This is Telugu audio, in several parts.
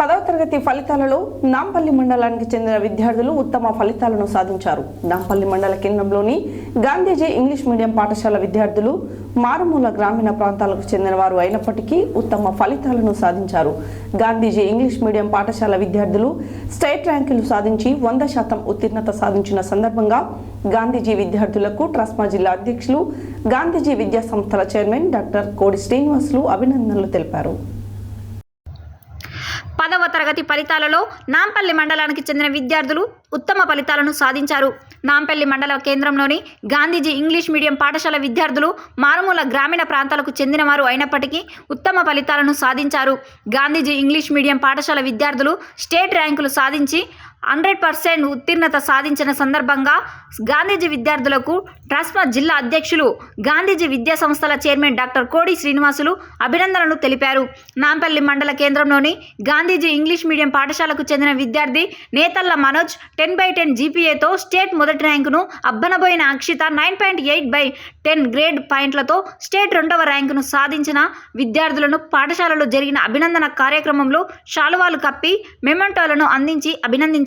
పదవ తరగతి ఫలితాలలో నాంపల్లి మండలానికి చెందిన విద్యార్థులు ఉత్తమ ఫలితాలను సాధించారు. నాంపల్లి మండల కేంద్రంలోని గాంధీజీ ఇంగ్లీష్ మీడియం పాఠశాల విద్యార్థులు మారుమూల గ్రామీణ ప్రాంతాలకు చెందిన వారు అయినప్పటికీ ఉత్తమ ఫలితాలను సాధించారు. గాంధీజీ ఇంగ్లీష్ మీడియం పాఠశాల విద్యార్థులు స్టేట్ ర్యాంకులు సాధించి వంద శాతం ఉత్తీర్ణత సాధించిన సందర్భంగా గాంధీజీ విద్యార్థులకు ట్రస్మా జిల్లా అధ్యక్షులు గాంధీజీ విద్యా సంస్థల చైర్మన్ డాక్టర్ కోడి శ్రీనివాసులు అభినందనలు తెలిపారు. తరగతి ఫలితాలలో నాంపల్లి మండలానికి చెందిన విద్యార్థులు ఉత్తమ ఫలితాలను సాధించారు. నాంపల్లి మండల కేంద్రంలోని గాంధీజీ ఇంగ్లీష్ మీడియం పాఠశాల విద్యార్థులు మారుమూల గ్రామీణ ప్రాంతాలకు చెందినవారు అయినప్పటికీ ఉత్తమ ఫలితాలను సాధించారు. గాంధీజీ ఇంగ్లీష్ మీడియం పాఠశాల విద్యార్థులు స్టేట్ ర్యాంకులు సాధించి హండ్రెడ్ పర్సెంట్ ఉత్తీర్ణత సాధించిన సందర్భంగా గాంధీజీ విద్యార్థులకు ట్రస్మా జిల్లా అధ్యక్షులు గాంధీజీ విద్యా సంస్థల చైర్మన్ డాక్టర్ కోడి శ్రీనివాసులు అభినందనలు తెలిపారు. నాంపల్లి మండల కేంద్రంలోని గాంధీజీ ఇంగ్లీష్ మీడియం పాఠశాలకు చెందిన విద్యార్థి నేతల్ల మనోజ్ టెన్ బై టెన్ జీపీఏతో స్టేట్ మొదటి ర్యాంకును Abbanaboina Akshitha nine point eight by ten grade పాయింట్లతో స్టేట్ రెండవ ర్యాంకును సాధించిన విద్యార్థులను పాఠశాలలో జరిగిన అభినందన కార్యక్రమంలో శాలువాలు కప్పి మెమెంటోలను అందించి అభినందించారు.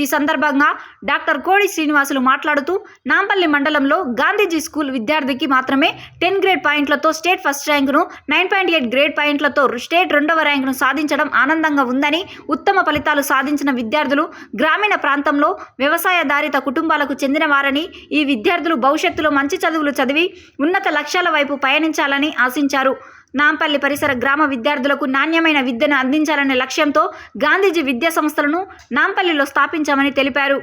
ఈ సందర్భంగా డాక్టర్ కోడి శ్రీనివాసులు మాట్లాడుతూ నాంపల్లి మండలంలో గాంధీజీ స్కూల్ విద్యార్థికి మాత్రమే టెన్ గ్రేడ్ పాయింట్లతో స్టేట్ ఫస్ట్ ర్యాంకును నైన్ పాయింట్ ఎయిట్ గ్రేడ్ పాయింట్లతో స్టేట్ రెండవ ర్యాంకును సాధించడం ఆనందంగా ఉందని ఉత్తమ ఫలితాలు సాధించిన విద్యార్థులు గ్రామీణ ప్రాంతంలో వ్యవసాయధారిత కుటుంబాలకు చెందిన వారని ఈ విద్యార్థులు భవిష్యత్తులో మంచి చదువులు చదివి ఉన్నత లక్ష్యాల వైపు పయనించాలని ఆశించారు. నాంపల్లి పరిసర గ్రామ విద్యార్థులకు నాణ్యమైన విద్యను అందించాలనే లక్ష్యంతో గాంధీజీ విద్యా సంస్థలను నాంపల్లిలో స్థాపించామని తెలిపారు.